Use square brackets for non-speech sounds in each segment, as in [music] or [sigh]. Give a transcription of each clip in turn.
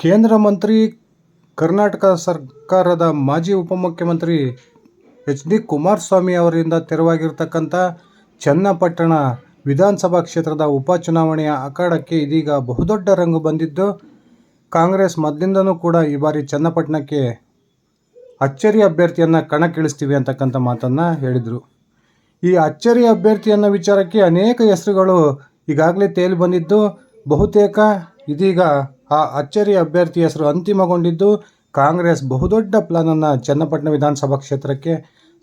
ಕೇಂದ್ರ ಮಂತ್ರಿ, ಕರ್ನಾಟಕ ಸರ್ಕಾರದ ಮಾಜಿ ಉಪಮುಖ್ಯಮಂತ್ರಿ ಎಚ್ ಡಿ ಕುಮಾರಸ್ವಾಮಿ ಅವರಿಂದ ತೆರವಾಗಿರ್ತಕ್ಕಂಥ ಚನ್ನಪಟ್ಟಣ ವಿಧಾನಸಭಾ ಕ್ಷೇತ್ರದ ಉಪಚುನಾವಣೆಯ ಅಖಾಡಕ್ಕೆ ಇದೀಗ ಬಹುದೊಡ್ಡ ರಂಗು ಬಂದಿದ್ದು, ಕಾಂಗ್ರೆಸ್ ಮೊದಲಿಂದನೂ ಕೂಡ ಈ ಬಾರಿ ಚನ್ನಪಟ್ಟಣಕ್ಕೆ ಅಚ್ಚರಿ ಅಭ್ಯರ್ಥಿಯನ್ನು ಕಣಕ್ಕಿಳಿಸ್ತೀವಿ ಅಂತಕ್ಕಂಥ ಮಾತನ್ನು ಹೇಳಿದರು. ಈ ಅಚ್ಚರಿ ಅಭ್ಯರ್ಥಿಯನ್ನು ವಿಚಾರಕ್ಕೆ ಅನೇಕ ಹೆಸರುಗಳು ಈಗಾಗಲೇ ತೇಲಿ ಬಂದಿದ್ದು, ಬಹುತೇಕ ಇದೀಗ ಆ ಅಚ್ಚರಿ ಅಭ್ಯರ್ಥಿ ಹೆಸರು ಅಂತಿಮಗೊಂಡಿದ್ದು, ಕಾಂಗ್ರೆಸ್ ಬಹುದೊಡ್ಡ ಪ್ಲಾನನ್ನು ಚನ್ನಪಟ್ಟಣ ವಿಧಾನಸಭಾ ಕ್ಷೇತ್ರಕ್ಕೆ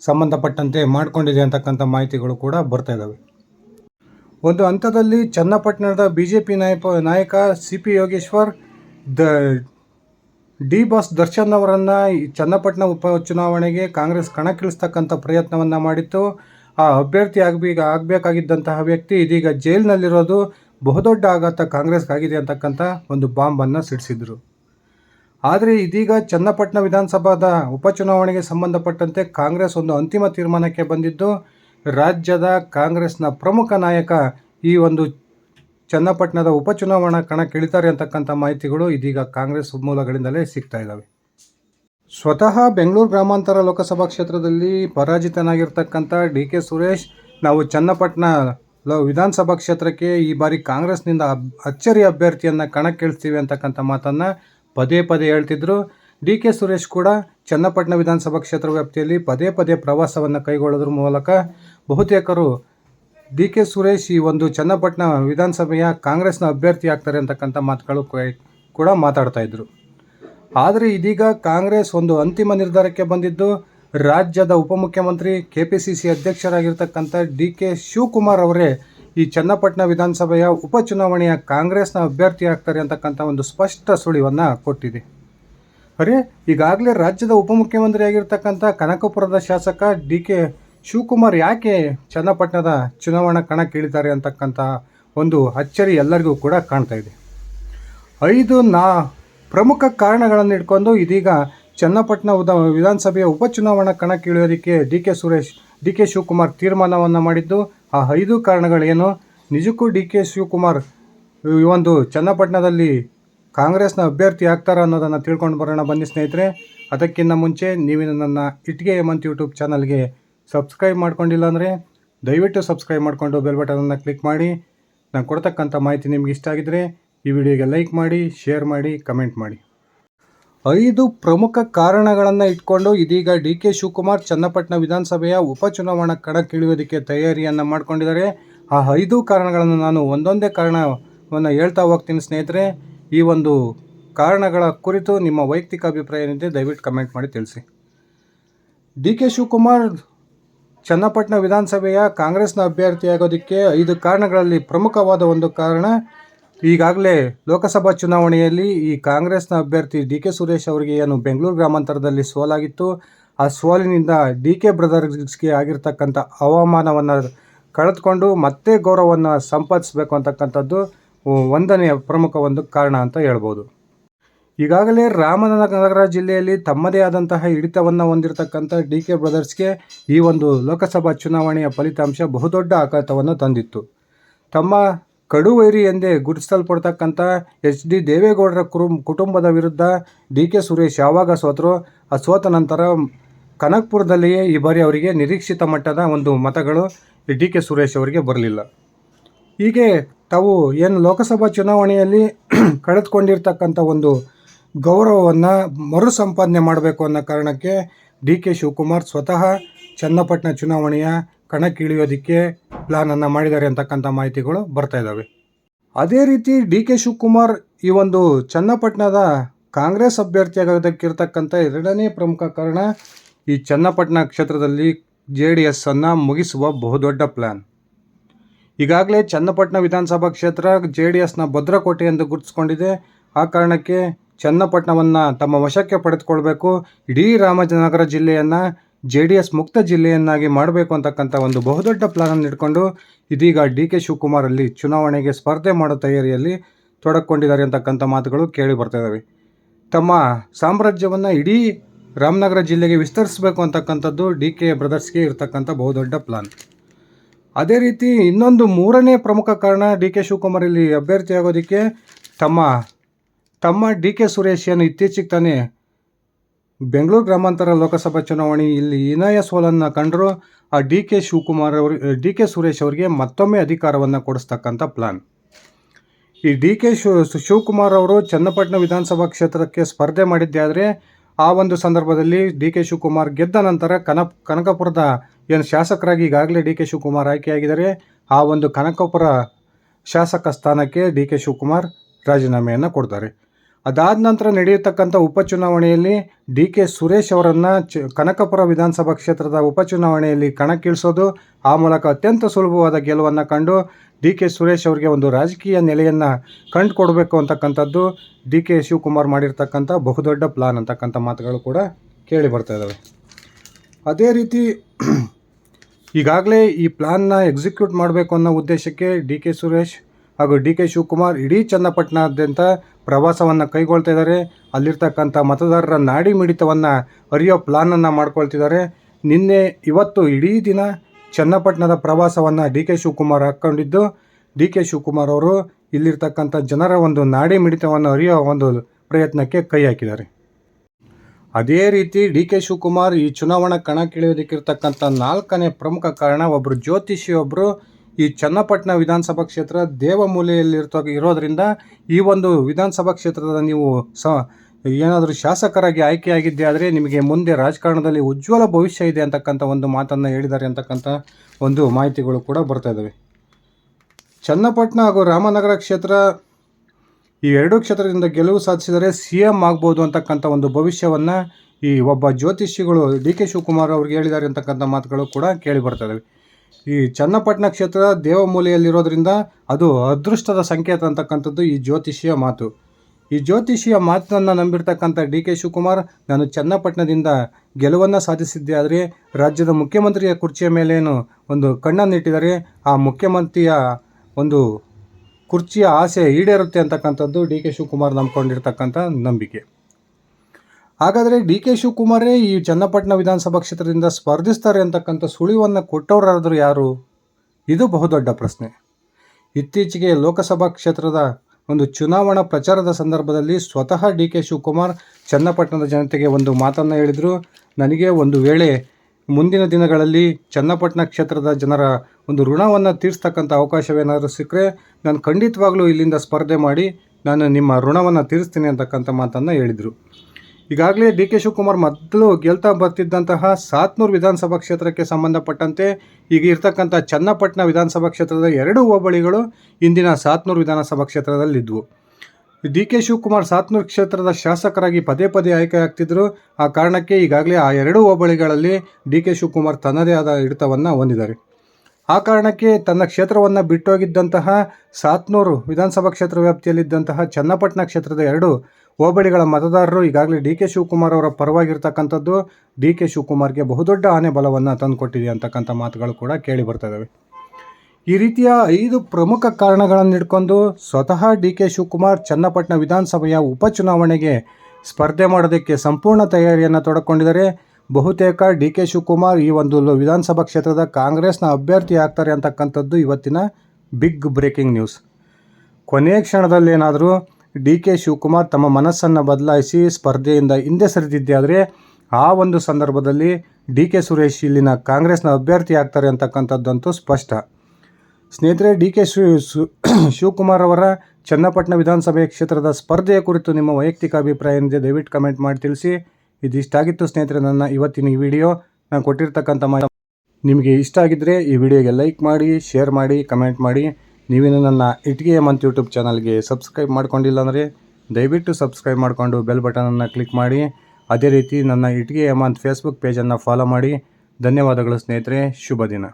ಸಂಬಂಧಪಟ್ಟಂತೆ ಮಾಡಿಕೊಂಡಿದೆ ಅಂತಕ್ಕಂಥ ಮಾಹಿತಿಗಳು ಕೂಡ ಬರ್ತಾ ಇದ್ದಾವೆ ಒಂದು ಹಂತದಲ್ಲಿ ಚನ್ನಪಟ್ಟಣದ ಬಿ ಜೆ ಪಿ ನಾಯಕ ನಾಯಕ C P Yogeshwar, the, D boss Darshan ಅವರನ್ನು ಚನ್ನಪಟ್ಟಣ ಉಪಚುನಾವಣೆಗೆ ಕಾಂಗ್ರೆಸ್ ಕಣಕ್ಕಿಳಿಸ್ತಕ್ಕಂಥ ಪ್ರಯತ್ನವನ್ನು ಮಾಡಿತ್ತು. ಆ ಅಭ್ಯರ್ಥಿ ಆಗಬೇಕು ಆಗಬೇಕಾಗಿದ್ದಂತಹ ವ್ಯಕ್ತಿ ಇದೀಗ ಜೈಲಿನಲ್ಲಿರೋದು. ಬಹುದೊಡ್ಡ ಆಘಾತ ಕಾಂಗ್ರೆಸ್ಗಾಗಿದೆ ಅಂತಕ್ಕಂಥ ಒಂದು ಬಾಂಬನ್ನು ಸಿಡಿಸಿದರು. ಆದರೆ ಇದೀಗ ಚನ್ನಪಟ್ಟಣ ವಿಧಾನಸಭಾದ ಉಪಚುನಾವಣೆಗೆ ಸಂಬಂಧಪಟ್ಟಂತೆ ಕಾಂಗ್ರೆಸ್ ಒಂದು ಅಂತಿಮ ತೀರ್ಮಾನಕ್ಕೆ ಬಂದಿದ್ದು, ರಾಜ್ಯದ ಕಾಂಗ್ರೆಸ್ನ ಪ್ರಮುಖ ನಾಯಕ ಈ ಒಂದು ಚನ್ನಪಟ್ಟಣದ ಉಪಚುನಾವಣಾ ಕಣಕ್ಕಿಳಿತಾರೆ ಅಂತಕ್ಕಂಥ ಮಾಹಿತಿಗಳು ಇದೀಗ ಕಾಂಗ್ರೆಸ್ ಮೂಲಗಳಿಂದಲೇ ಸಿಗ್ತಾ ಇದ್ದಾವೆ ಸ್ವತಃ ಬೆಂಗಳೂರು ಗ್ರಾಮಾಂತರ ಲೋಕಸಭಾ ಕ್ಷೇತ್ರದಲ್ಲಿ ಪರಾಜಿತನಾಗಿರ್ತಕ್ಕಂಥ ಡಿ ಕೆ ಸುರೇಶ್, ನಾವು ಚನ್ನಪಟ್ಟಣ ವಿಧಾನಸಭಾ ಕ್ಷೇತ್ರಕ್ಕೆ ಈ ಬಾರಿ ಕಾಂಗ್ರೆಸ್ನಿಂದ ಅಬ್ ಅಚ್ಚರಿ ಅಭ್ಯರ್ಥಿಯನ್ನು ಕಣಕ್ಕಿಳಿಸ್ತೀವಿ ಅಂತಕ್ಕಂಥ ಮಾತನ್ನು ಪದೇ ಪದೇ ಹೇಳ್ತಿದ್ರು. ಡಿ ಕೆ ಸುರೇಶ್ ಕೂಡ ಚನ್ನಪಟ್ಟಣ ವಿಧಾನಸಭಾ ಕ್ಷೇತ್ರ ವ್ಯಾಪ್ತಿಯಲ್ಲಿ ಪದೇ ಪದೇ ಪ್ರವಾಸವನ್ನು ಕೈಗೊಳ್ಳೋದ್ರ ಮೂಲಕ ಬಹುತೇಕರು ಡಿ ಕೆ ಸುರೇಶ್ ಈ ಒಂದು ಚನ್ನಪಟ್ಟಣ ವಿಧಾನಸಭೆಯ ಕಾಂಗ್ರೆಸ್ನ ಅಭ್ಯರ್ಥಿ ಆಗ್ತಾರೆ ಅಂತಕ್ಕಂಥ ಮಾತುಗಳು ಕೂಡ ಮಾತಾಡ್ತಾ ಇದ್ರು. ಆದರೆ ಇದೀಗ ಕಾಂಗ್ರೆಸ್ ಒಂದು ಅಂತಿಮ ನಿರ್ಧಾರಕ್ಕೆ ಬಂದಿದ್ದು ರಾಜ್ಯದ ಉಪಮುಖ್ಯಮಂತ್ರಿ ಕೆ ಪಿ ಸಿ ಸಿ ಅಧ್ಯಕ್ಷರಾಗಿರ್ತಕ್ಕಂಥ ಡಿ ಕೆ ಶಿವಕುಮಾರ್ ಅವರೇ ಈ ಚನ್ನಪಟ್ಟಣ ವಿಧಾನಸಭೆಯ ಉಪಚುನಾವಣೆಯ ಕಾಂಗ್ರೆಸ್ನ ಅಭ್ಯರ್ಥಿ ಆಗ್ತಾರೆ ಅಂತಕ್ಕಂಥ ಒಂದು ಸ್ಪಷ್ಟ ಸುಳಿವನ್ನು ಕೊಟ್ಟಿದೆ. ಅರೆ, ಈಗಾಗಲೇ ರಾಜ್ಯದ ಉಪಮುಖ್ಯಮಂತ್ರಿ ಆಗಿರ್ತಕ್ಕಂಥ ಕನಕಪುರದ ಶಾಸಕ ಡಿ ಕೆ ಶಿವಕುಮಾರ್ ಯಾಕೆ ಚನ್ನಪಟ್ಟಣದ ಚುನಾವಣಾ ಕಣಕ್ಕಿಳಿತಾರೆ ಅಂತಕ್ಕಂಥ ಒಂದು ಅಚ್ಚರಿ ಎಲ್ಲರಿಗೂ ಕೂಡ ಕಾಣ್ತಾ ಇದೆ. ಐದು ನಾ ಪ್ರಮುಖ ಕಾರಣಗಳನ್ನು ಇಟ್ಕೊಂಡು ಇದೀಗ ಚನ್ನಪಟ್ಟಣ ವಿಧಾನಸಭೆಯ ಉಪಚುನಾವಣಾ ಕಣಕ್ಕಿಳಿಯೋದಕ್ಕೆ D K Suresh D K Shivakumar ತೀರ್ಮಾನವನ್ನು ಮಾಡಿದ್ದು, ಆ ಐದು ಕಾರಣಗಳೇನು? ನಿಜಕ್ಕೂ ಡಿ ಕೆ ಶಿವಕುಮಾರ್ ಈ ಒಂದು ಚನ್ನಪಟ್ಟಣದಲ್ಲಿ ಕಾಂಗ್ರೆಸ್ನ ಅಭ್ಯರ್ಥಿ ಆಗ್ತಾರ ಅನ್ನೋದನ್ನು ತಿಳ್ಕೊಂಡು ಬರೋಣ ಬನ್ನಿ ಸ್ನೇಹಿತರೆ. ಅದಕ್ಕಿಂತ ಮುಂಚೆ ನೀವು ನನ್ನ ಇಟ್ಗೆ ಹೇಮಂತ್ ಯೂಟ್ಯೂಬ್ ಚಾನಲ್ಗೆ ಸಬ್ಸ್ಕ್ರೈಬ್ ಮಾಡ್ಕೊಂಡಿಲ್ಲ ಅಂದರೆ ದಯವಿಟ್ಟು ಸಬ್ಸ್ಕ್ರೈಬ್ ಮಾಡಿಕೊಂಡು ಬೆಲ್ ಬಟನನ್ನು ಕ್ಲಿಕ್ ಮಾಡಿ. ನಾನು ಕೊಡ್ತಕ್ಕಂಥ ಮಾಹಿತಿ ನಿಮ್ಗೆ ಇಷ್ಟ ಆಗಿದ್ದರೆ ಈ ವಿಡಿಯೋಗೆ ಲೈಕ್ ಮಾಡಿ, ಶೇರ್ ಮಾಡಿ, ಕಮೆಂಟ್ ಮಾಡಿ. ಐದು ಪ್ರಮುಖ ಕಾರಣಗಳನ್ನು ಇಟ್ಕೊಂಡು ಇದೀಗ ಡಿ ಕೆ ಶಿವಕುಮಾರ್ ಚನ್ನಪಟ್ಟಣ ವಿಧಾನಸಭೆಯ ಉಪಚುನಾವಣಾ ಕಣಕ್ಕಿಳಿಯೋದಕ್ಕೆ ತಯಾರಿಯನ್ನು ಮಾಡ್ಕೊಂಡಿದ್ದಾರೆ. ಆ ಐದು ಕಾರಣಗಳನ್ನು ನಾನು ಒಂದೊಂದೇ ಕಾರಣವನ್ನು ಹೇಳ್ತಾ ಹೋಗ್ತೀನಿ ಸ್ನೇಹಿತರೆ. ಈ ಒಂದು ಕಾರಣಗಳ ಕುರಿತು ನಿಮ್ಮ ವೈಯಕ್ತಿಕ ಅಭಿಪ್ರಾಯ ಏನಿದೆ ದಯವಿಟ್ಟು ಕಮೆಂಟ್ ಮಾಡಿ ತಿಳಿಸಿ. ಡಿ ಕೆ ಶಿವಕುಮಾರ್ ಚನ್ನಪಟ್ಟಣ ವಿಧಾನಸಭೆಯ ಕಾಂಗ್ರೆಸ್ನ ಅಭ್ಯರ್ಥಿಯಾಗೋದಕ್ಕೆ ಐದು ಕಾರಣಗಳಲ್ಲಿ ಪ್ರಮುಖವಾದ ಒಂದು ಕಾರಣ ಈಗಾಗಲೇ ಲೋಕಸಭಾ ಚುನಾವಣೆಯಲ್ಲಿ ಈ ಕಾಂಗ್ರೆಸ್ನ ಅಭ್ಯರ್ಥಿ ಡಿ ಕೆ ಸುರೇಶ್ ಅವರಿಗೆ ಏನು ಬೆಂಗಳೂರು ಗ್ರಾಮಾಂತರದಲ್ಲಿ ಸೋಲಾಗಿತ್ತು, ಆ ಸೋಲಿನಿಂದ ಡಿ ಕೆ ಬ್ರದರ್ಸ್ಗೆ ಆಗಿರ್ತಕ್ಕಂಥ ಅವಮಾನವನ್ನು ಕಳೆದುಕೊಂಡು ಮತ್ತೆ ಗೌರವವನ್ನು ಸಂಪಾದಿಸಬೇಕು ಅಂತಕ್ಕಂಥದ್ದು ಒಂದನೆಯ ಪ್ರಮುಖ ಒಂದು ಕಾರಣ ಅಂತ ಹೇಳ್ಬೋದು. ಈಗಾಗಲೇ ರಾಮನಗರ ಜಿಲ್ಲೆಯಲ್ಲಿ ತಮ್ಮದೇ ಆದಂತಹ ಹಿಡಿತವನ್ನು ಹೊಂದಿರತಕ್ಕಂಥ ಡಿ ಕೆ ಬ್ರದರ್ಸ್ಗೆ ಈ ಒಂದು ಲೋಕಸಭಾ ಚುನಾವಣೆಯ ಫಲಿತಾಂಶ ಬಹುದೊಡ್ಡ ಆಘಾತವನ್ನು ತಂದಿತ್ತು. ತಮ್ಮ ಕಡುವೈರಿ ಎಂದೇ ಗುರುತಿಸಲ್ಪಡ್ತಕ್ಕಂಥ ಎಚ್ ಡಿ ದೇವೇಗೌಡರ ಕುರು, ಕುಟುಂಬದ ವಿರುದ್ಧ ಡಿ ಕೆ ಸುರೇಶ್ ಯಾವಾಗ ಸೋತರೋ ಆ ಸೋತ ನಂತರ ಕನಕ್ಪುರದಲ್ಲಿಯೇ ಈ ಬಾರಿ ಅವರಿಗೆ ನಿರೀಕ್ಷಿತ ಮಟ್ಟದ ಒಂದು ಮತಗಳು ಡಿ ಕೆ ಸುರೇಶ್ ಅವರಿಗೆ ಬರಲಿಲ್ಲ. ಹೀಗೆ ತಾವು ಏನು ಲೋಕಸಭಾ ಚುನಾವಣೆಯಲ್ಲಿ [clears throat] ಕಳೆದುಕೊಂಡಿರ್ತಕ್ಕಂಥ ಒಂದು ಗೌರವವನ್ನು ಮರು ಸಂಪಾದನೆ ಮಾಡಬೇಕು ಅನ್ನೋ ಕಾರಣಕ್ಕೆ ಡಿ ಕೆ ಶಿವಕುಮಾರ್ ಸ್ವತಃ ಚನ್ನಪಟ್ಟಣ ಚುನಾವಣೆಯ ಕಣಕ್ಕಿಳಿಯೋದಕ್ಕೆ ಪ್ಲಾನನ್ನು ಮಾಡಿದ್ದಾರೆ ಅಂತಕ್ಕಂಥ ಮಾಹಿತಿಗಳು ಬರ್ತಾ ಇದ್ದಾವೆ. ಅದೇ ರೀತಿ ಡಿ ಕೆ ಶಿವಕುಮಾರ್ ಈ ಒಂದು ಚನ್ನಪಟ್ಟಣದ ಕಾಂಗ್ರೆಸ್ ಅಭ್ಯರ್ಥಿಯಾಗೋದಕ್ಕಿರ್ತಕ್ಕಂಥ ಎರಡನೇ ಪ್ರಮುಖ ಕಾರಣ ಈ ಚನ್ನಪಟ್ಟಣ ಕ್ಷೇತ್ರದಲ್ಲಿ ಜೆ ಡಿ ಎಸ್ಸನ್ನು ಮುಗಿಸುವ ಬಹುದೊಡ್ಡ ಪ್ಲ್ಯಾನ್ ಈಗಾಗಲೇ ಚನ್ನಪಟ್ಟಣ ವಿಧಾನಸಭಾ ಕ್ಷೇತ್ರ ಜೆ ಡಿ ಎಸ್ನ ಭದ್ರಕೋಟೆ ಎಂದು ಗುರುತಿಸ್ಕೊಂಡಿದೆ. ಆ ಕಾರಣಕ್ಕೆ ಚನ್ನಪಟ್ಟಣವನ್ನು ತಮ್ಮ ವಶಕ್ಕೆ ಪಡೆದುಕೊಳ್ಬೇಕು. ಇಡೀ ರಾಮನಗರ ಜಿಲ್ಲೆಯನ್ನು ಜೆ ಡಿ ಎಸ್ ಮುಕ್ತ ಜಿಲ್ಲೆಯನ್ನಾಗಿ ಮಾಡಬೇಕು ಅಂತಕ್ಕಂಥ ಒಂದು ಬಹುದೊಡ್ಡ ಪ್ಲಾನನ್ನು ಇಟ್ಕೊಂಡು ಇದೀಗ ಡಿ ಕೆ ಶಿವಕುಮಾರ್ ಅಲ್ಲಿ ಚುನಾವಣೆಗೆ ಸ್ಪರ್ಧೆ ಮಾಡೋ ತಯಾರಿಯಲ್ಲಿ ತೊಡಕೊಂಡಿದ್ದಾರೆ ಅಂತಕ್ಕಂಥ ಮಾತುಗಳು ಕೇಳಿ ಬರ್ತಾ ಇದ್ದಾವೆ ತಮ್ಮ ಸಾಮ್ರಾಜ್ಯವನ್ನು ಇಡೀ ರಾಮನಗರ ಜಿಲ್ಲೆಗೆ ವಿಸ್ತರಿಸಬೇಕು ಅಂತಕ್ಕಂಥದ್ದು ಡಿ ಕೆ ಬ್ರದರ್ಸ್ಗೆ ಇರತಕ್ಕಂಥ ಬಹುದೊಡ್ಡ ಪ್ಲಾನ್. ಅದೇ ರೀತಿ ಇನ್ನೊಂದು ಮೂರನೇ ಪ್ರಮುಖ ಕಾರಣ ಡಿ ಕೆ ಶಿವಕುಮಾರ್ ಇಲ್ಲಿ ಅಭ್ಯರ್ಥಿಯಾಗೋದಕ್ಕೆ ತಮ್ಮ ತಮ್ಮ ಡಿ ಕೆ ಸುರೇಶ್ ಏನು ಇತ್ತೀಚೆಗೆ ತಾನೇ ಬೆಂಗಳೂರು ಗ್ರಾಮಾಂತರ ಲೋಕಸಭಾ ಚುನಾವಣೆ, ಇಲ್ಲಿ ಹೀನಾಯ ಸೋಲನ್ನು ಕಂಡರೂ ಆ ಡಿ ಕೆ ಶಿವಕುಮಾರ್ ಅವರು, ಡಿ ಕೆ ಸುರೇಶ್ ಅವರಿಗೆ ಮತ್ತೊಮ್ಮೆ ಅಧಿಕಾರವನ್ನು ಕೊಡಿಸ್ತಕ್ಕಂಥ ಪ್ಲಾನ್. ಈ ಡಿ ಕೆ ಶಿವ, ಶಿವಕುಮಾರ್ ಅವರು ಚನ್ನಪಟ್ಟಣ ವಿಧಾನಸಭಾ ಕ್ಷೇತ್ರಕ್ಕೆ ಸ್ಪರ್ಧೆ ಮಾಡಿದ್ದೆ ಆದರೆ ಆ ಒಂದು ಸಂದರ್ಭದಲ್ಲಿ ಡಿ ಕೆ ಶಿವಕುಮಾರ್ ಗೆದ್ದ ನಂತರ ಕನ ಕನಕಪುರದ ಏನು ಶಾಸಕರಾಗಿ ಈಗಾಗಲೇ ಡಿ ಕೆ ಶಿವಕುಮಾರ್ ಆಯ್ಕೆಯಾಗಿದ್ದಾರೆ, ಆ ಒಂದು ಕನಕಪುರ ಶಾಸಕ ಸ್ಥಾನಕ್ಕೆ ಡಿ ಕೆ ಶಿವಕುಮಾರ್ ರಾಜೀನಾಮೆಯನ್ನು ಕೊಡ್ತಾರೆ. ಅದಾದ ನಂತರ ನಡೆಯತಕ್ಕಂಥ ಉಪಚುನಾವಣೆಯಲ್ಲಿ ಡಿ ಕೆ ಸುರೇಶ್ ಅವರನ್ನು ಚ, ಕನಕಪುರ ವಿಧಾನಸಭಾ ಕ್ಷೇತ್ರದ ಉಪಚುನಾವಣೆಯಲ್ಲಿ ಕಣಕ್ಕಿಳಿಸೋದು ಆ ಮೂಲಕ ಅತ್ಯಂತ ಸುಲಭವಾದ ಗೆಲುವನ್ನು ಕಂಡು ಡಿ ಕೆ ಸುರೇಶ್ ಅವರಿಗೆ ಒಂದು ರಾಜಕೀಯ ನೆಲೆಯನ್ನು ಕಂಡುಕೊಡಬೇಕು ಅಂತಕ್ಕಂಥದ್ದು ಡಿ ಕೆ ಶಿವಕುಮಾರ್ ಮಾಡಿರ್ತಕ್ಕಂಥ ಬಹುದೊಡ್ಡ ಪ್ಲಾನ್ ಅಂತಕ್ಕಂಥ ಮಾತುಗಳು ಕೂಡ ಕೇಳಿ ಬರ್ತಾ ಇದ್ದಾವೆ ಅದೇ ರೀತಿ [clears throat] ಈಗಾಗಲೇ ಈ ಪ್ಲಾನ್ನ ಎಕ್ಸಿಕ್ಯೂಟ್ ಮಾಡಬೇಕು ಅನ್ನೋ ಉದ್ದೇಶಕ್ಕೆ ಡಿ ಕೆ ಸುರೇಶ್ ಹಾಗೂ ಡಿ ಕೆ ಶಿವಕುಮಾರ್ ಇಡೀ ಚನ್ನಪಟ್ಟಣಾದ್ಯಂತ ಪ್ರವಾಸವನ್ನು ಕೈಗೊಳ್ತಾ ಇದ್ದಾರೆ. ಅಲ್ಲಿರ್ತಕ್ಕಂಥ ಮತದಾರರ ನಾಡಿ ಮಿಡಿತವನ್ನು ಅರಿಯೋ ಪ್ಲಾನನ್ನು ಮಾಡ್ಕೊಳ್ತಿದ್ದಾರೆ. ನಿನ್ನೆ ಇವತ್ತು ಇಡೀ ದಿನ ಚನ್ನಪಟ್ಟಣದ ಪ್ರವಾಸವನ್ನು ಡಿ ಕೆ ಶಿವಕುಮಾರ್ ಹಾಕ್ಕೊಂಡಿದ್ದು, ಡಿ ಕೆ ಶಿವಕುಮಾರ್ ಅವರು ಇಲ್ಲಿರ್ತಕ್ಕಂಥ ಜನರ ಒಂದು ನಾಡಿ ಮಿಡಿತವನ್ನು ಅರಿಯೋ ಒಂದು ಪ್ರಯತ್ನಕ್ಕೆ ಕೈ ಹಾಕಿದ್ದಾರೆ. ಅದೇ ರೀತಿ ಡಿ ಕೆ ಶಿವಕುಮಾರ್ ಈ ಚುನಾವಣಾ ಕಣಕ್ಕಿಳಿಯೋದಕ್ಕಿರ್ತಕ್ಕಂಥ ನಾಲ್ಕನೇ ಪ್ರಮುಖ ಕಾರಣ ಒಬ್ಬರು ಜ್ಯೋತಿಷಿ ಒಬ್ಬರು ಈ ಚನ್ನಪಟ್ಟಣ ವಿಧಾನಸಭಾ ಕ್ಷೇತ್ರ ದೇವಮೂಲೆಯಲ್ಲಿರ್ತೋ ಇರೋದರಿಂದ ಈ ಒಂದು ವಿಧಾನಸಭಾ ಕ್ಷೇತ್ರದ ನೀವು ಸ, ಏನಾದರೂ ಶಾಸಕರಾಗಿ ಆಯ್ಕೆಯಾಗಿದ್ದೆ ಆದರೆ ನಿಮಗೆ ಮುಂದೆ ರಾಜಕಾರಣದಲ್ಲಿ ಉಜ್ವಲ ಭವಿಷ್ಯ ಇದೆ ಅಂತಕ್ಕಂಥ ಒಂದು ಮಾತನ್ನು ಹೇಳಿದ್ದಾರೆ ಅಂತಕ್ಕಂಥ ಒಂದು ಮಾಹಿತಿಗಳು ಕೂಡ ಬರ್ತಾ ಇದ್ದಾವೆ ಚನ್ನಪಟ್ಟಣ ಹಾಗೂ ರಾಮನಗರ ಕ್ಷೇತ್ರ ಈ ಎರಡೂ ಕ್ಷೇತ್ರದಿಂದ ಗೆಲುವು ಸಾಧಿಸಿದರೆ ಸಿ ಎಂ ಆಗ್ಬೋದು ಅಂತಕ್ಕಂಥ ಒಂದು ಭವಿಷ್ಯವನ್ನು ಈ ಒಬ್ಬ ಜ್ಯೋತಿಷಿಗಳು ಡಿ ಕೆ ಶಿವಕುಮಾರ್ ಅವ್ರಿಗೆ ಹೇಳಿದ್ದಾರೆ ಅಂತಕ್ಕಂಥ ಮಾತುಗಳು ಕೂಡ ಕೇಳಿ ಬರ್ತಾ ಇದ್ದಾವೆ ಈ ಚನ್ನಪಟ್ಟಣ ಕ್ಷೇತ್ರ ದೇವಮೂಲೆಯಲ್ಲಿರೋದ್ರಿಂದ ಅದು ಅದೃಷ್ಟದ ಸಂಕೇತ ಅಂತಕ್ಕಂಥದ್ದು ಈ ಜ್ಯೋತಿಷಿಯ ಮಾತು. ಈ ಜ್ಯೋತಿಷಿಯ ಮಾತನ್ನು ನಂಬಿರ್ತಕ್ಕಂಥ ಡಿ ಕೆ ಶಿವಕುಮಾರ್, ನಾನು ಚನ್ನಪಟ್ಟಣದಿಂದ ಗೆಲುವನ್ನು ಸಾಧಿಸಿದ್ದೆ ಆದರೆ ರಾಜ್ಯದ ಮುಖ್ಯಮಂತ್ರಿಯ ಕುರ್ಚಿಯ ಮೇಲೇನು ಒಂದು ಕಣ್ಣನ್ನಿಟ್ಟಿದ್ದಾರೆ ಆ ಮುಖ್ಯಮಂತ್ರಿಯ ಒಂದು ಕುರ್ಚಿಯ ಆಸೆ ಈಡೇರುತ್ತೆ ಅಂತಕ್ಕಂಥದ್ದು ಡಿ ಕೆ ಶಿವಕುಮಾರ್ ನಂಬ್ಕೊಂಡಿರ್ತಕ್ಕಂಥ ನಂಬಿಕೆ. ಹಾಗಾದರೆ ಡಿ ಕೆ ಶಿವಕುಮಾರೇ ಈ ಚನ್ನಪಟ್ಟಣ ವಿಧಾನಸಭಾ ಕ್ಷೇತ್ರದಿಂದ ಸ್ಪರ್ಧಿಸ್ತಾರೆ ಅಂತಕ್ಕಂಥ ಸುಳಿವನ್ನು ಕೊಟ್ಟವರಾದರೂ ಯಾರು? ಇದು ಬಹುದೊಡ್ಡ ಪ್ರಶ್ನೆ. ಇತ್ತೀಚೆಗೆ ಲೋಕಸಭಾ ಕ್ಷೇತ್ರದ ಒಂದು ಚುನಾವಣಾ ಪ್ರಚಾರದ ಸಂದರ್ಭದಲ್ಲಿ ಸ್ವತಃ ಡಿ ಕೆ ಶಿವಕುಮಾರ್ ಚನ್ನಪಟ್ಟಣದ ಜನತೆಗೆ ಒಂದು ಮಾತನ್ನು ಹೇಳಿದರು. ನನಗೆ ಒಂದು ವೇಳೆ ಮುಂದಿನ ದಿನಗಳಲ್ಲಿ ಚನ್ನಪಟ್ಟಣ ಕ್ಷೇತ್ರದ ಜನರ ಒಂದು ಋಣವನ್ನು ತೀರಿಸ್ತಕ್ಕಂಥ ಅವಕಾಶವೇನಾದರೂ ಸಿಕ್ಕರೆ ನಾನು ಖಂಡಿತವಾಗಲೂ ಇಲ್ಲಿಂದ ಸ್ಪರ್ಧೆ ಮಾಡಿ ನಾನು ನಿಮ್ಮ ಋಣವನ್ನು ತೀರಿಸ್ತೀನಿ ಅಂತಕ್ಕಂಥ ಮಾತನ್ನು ಹೇಳಿದರು. ಈಗಾಗಲೇ ಡಿ ಕೆ ಶಿವಕುಮಾರ್ ಮೊದಲು ಗೆಲ್ತಾ ಬರ್ತಿದ್ದಂತಹ ಸಾತ್ನೂರು ವಿಧಾನಸಭಾ ಕ್ಷೇತ್ರಕ್ಕೆ ಸಂಬಂಧಪಟ್ಟಂತೆ ಈಗ ಇರ್ತಕ್ಕಂಥ ಚನ್ನಪಟ್ಟಣ ವಿಧಾನಸಭಾ ಕ್ಷೇತ್ರದ ಎರಡು ಹೋಬಳಿಗಳು ಇಂದಿನ ಸಾತ್ನೂರು ವಿಧಾನಸಭಾ ಕ್ಷೇತ್ರದಲ್ಲಿದ್ದವು ಡಿ ಕೆ ಶಿವಕುಮಾರ್ ಸಾತ್ನೂರು ಕ್ಷೇತ್ರದ ಶಾಸಕರಾಗಿ ಪದೇ ಪದೇ ಆಯ್ಕೆ ಆಗ್ತಿದ್ರು ಆ ಕಾರಣಕ್ಕೆ ಈಗಾಗಲೇ ಆ ಎರಡು ಹೋಬಳಿಗಳಲ್ಲಿ ಡಿ ಕೆ ಶಿವಕುಮಾರ್ ತನ್ನದೇ ಆದ ಹಿಡಿತವನ್ನು ಹೊಂದಿದ್ದಾರೆ. ಆ ಕಾರಣಕ್ಕೆ ತನ್ನ ಕ್ಷೇತ್ರವನ್ನು ಬಿಟ್ಟೋಗಿದ್ದಂತಹ ಸಾತ್ನೂರು ವಿಧಾನಸಭಾ ಕ್ಷೇತ್ರ ವ್ಯಾಪ್ತಿಯಲ್ಲಿದ್ದಂತಹ ಚನ್ನಪಟ್ಟಣ ಕ್ಷೇತ್ರದ ಎರಡು ಹೋಬಳಿಗಳ ಮತದಾರರು ಈಗಾಗಲೇ ಡಿ ಕೆ ಶಿವಕುಮಾರ್ ಅವರ ಪರವಾಗಿರ್ತಕ್ಕಂಥದ್ದು. ಡಿ ಕೆ ಶಿವಕುಮಾರ್ಗೆ ಬಹುದೊಡ್ಡ ಆನೆ ಬಲವನ್ನು ತಂದುಕೊಟ್ಟಿದೆ ಅಂತಕ್ಕಂಥ ಮಾತುಗಳು ಕೂಡ ಕೇಳಿ ಬರ್ತವೆ ಈ ರೀತಿಯ ಐದು ಪ್ರಮುಖ ಕಾರಣಗಳನ್ನು ಇಟ್ಕೊಂಡು ಸ್ವತಃ ಡಿ ಕೆ ಶಿವಕುಮಾರ್ ಚನ್ನಪಟ್ಟಣ ವಿಧಾನಸಭೆಯ ಉಪಚುನಾವಣೆಗೆ ಸ್ಪರ್ಧೆ ಮಾಡೋದಕ್ಕೆ ಸಂಪೂರ್ಣ ತಯಾರಿಯನ್ನು ತೊಡಕೊಂಡಿದ್ದಾರೆ. ಬಹುತೇಕ ಡಿ ಕೆ ಶಿವಕುಮಾರ್ ಈ ಒಂದು ವಿಧಾನಸಭಾ ಕ್ಷೇತ್ರದ ಕಾಂಗ್ರೆಸ್ನ ಅಭ್ಯರ್ಥಿ ಆಗ್ತಾರೆ ಅಂತಕ್ಕಂಥದ್ದು ಇವತ್ತಿನ ಬಿಗ್ ಬ್ರೇಕಿಂಗ್ ನ್ಯೂಸ್. ಕೊನೆಯ ಕ್ಷಣದಲ್ಲೇನಾದರೂ ಡಿ ಕೆ ಶಿವಕುಮಾರ್ ತಮ್ಮ ಮನಸ್ಸನ್ನು ಬದಲಾಯಿಸಿ ಸ್ಪರ್ಧೆಯಿಂದ ಹಿಂದೆ ಸರಿದಿದ್ದೆ ಆದರೆ ಆ ಒಂದು ಸಂದರ್ಭದಲ್ಲಿ ಡಿ ಕೆ ಸುರೇಶ್ ಇಲ್ಲಿನ ಕಾಂಗ್ರೆಸ್ನ ಅಭ್ಯರ್ಥಿ ಆಗ್ತಾರೆ ಅಂತಕ್ಕಂಥದ್ದಂತೂ ಸ್ಪಷ್ಟ. ಸ್ನೇಹಿತರೆ, ಡಿ ಕೆ ಶಿವ [coughs] ಶಿವಕುಮಾರ್ ಅವರ ಚನ್ನಪಟ್ಟಣ ವಿಧಾನಸಭೆ ಕ್ಷೇತ್ರದ ಸ್ಪರ್ಧೆಯ ಕುರಿತು ನಿಮ್ಮ ವೈಯಕ್ತಿಕ ಅಭಿಪ್ರಾಯ ಏನಿದೆ ದಯವಿಟ್ಟು ಕಮೆಂಟ್ ಮಾಡಿ ತಿಳಿಸಿ. ಇದಿಷ್ಟಾಗಿತ್ತು ಸ್ನೇಹಿತರೆ ನನ್ನ ಇವತ್ತಿನ ಈ ವಿಡಿಯೋ. ನಾನು ಕೊಟ್ಟಿರ್ತಕ್ಕಂಥ ಮಾಹಿತಿ ನಿಮಗೆ ಇಷ್ಟ ಆಗಿದ್ದರೆ ಈ ವಿಡಿಯೋಗೆ ಲೈಕ್ ಮಾಡಿ, ಶೇರ್ ಮಾಡಿ, ಕಮೆಂಟ್ ಮಾಡಿ. ನೀವೇನು ನನ್ನ ಇಟ್ಗೆ ಮಂತ್ ಯೂಟ್ಯೂಬ್ ಚಾನಲ್ಗೆ ಸಬ್ಸ್ಕ್ರೈಬ್ ಮಾಡ್ಕೊಂಡಿಲ್ಲ ಅಂದರೆ ದಯವಿಟ್ಟು ಸಬ್ಸ್ಕ್ರೈಬ್ ಮಾಡಿಕೊಂಡು ಬೆಲ್ ಬಟನನ್ನು ಕ್ಲಿಕ್ ಮಾಡಿ. ಅದೇ ರೀತಿ ನನ್ನ ಇಟ್ಗೆ ಮಂತ್ ಫೇಸ್ಬುಕ್ ಪೇಜನ್ನು ಫಾಲೋ ಮಾಡಿ. ಧನ್ಯವಾದಗಳು ಸ್ನೇಹಿತರೆ, ಶುಭ ದಿನ.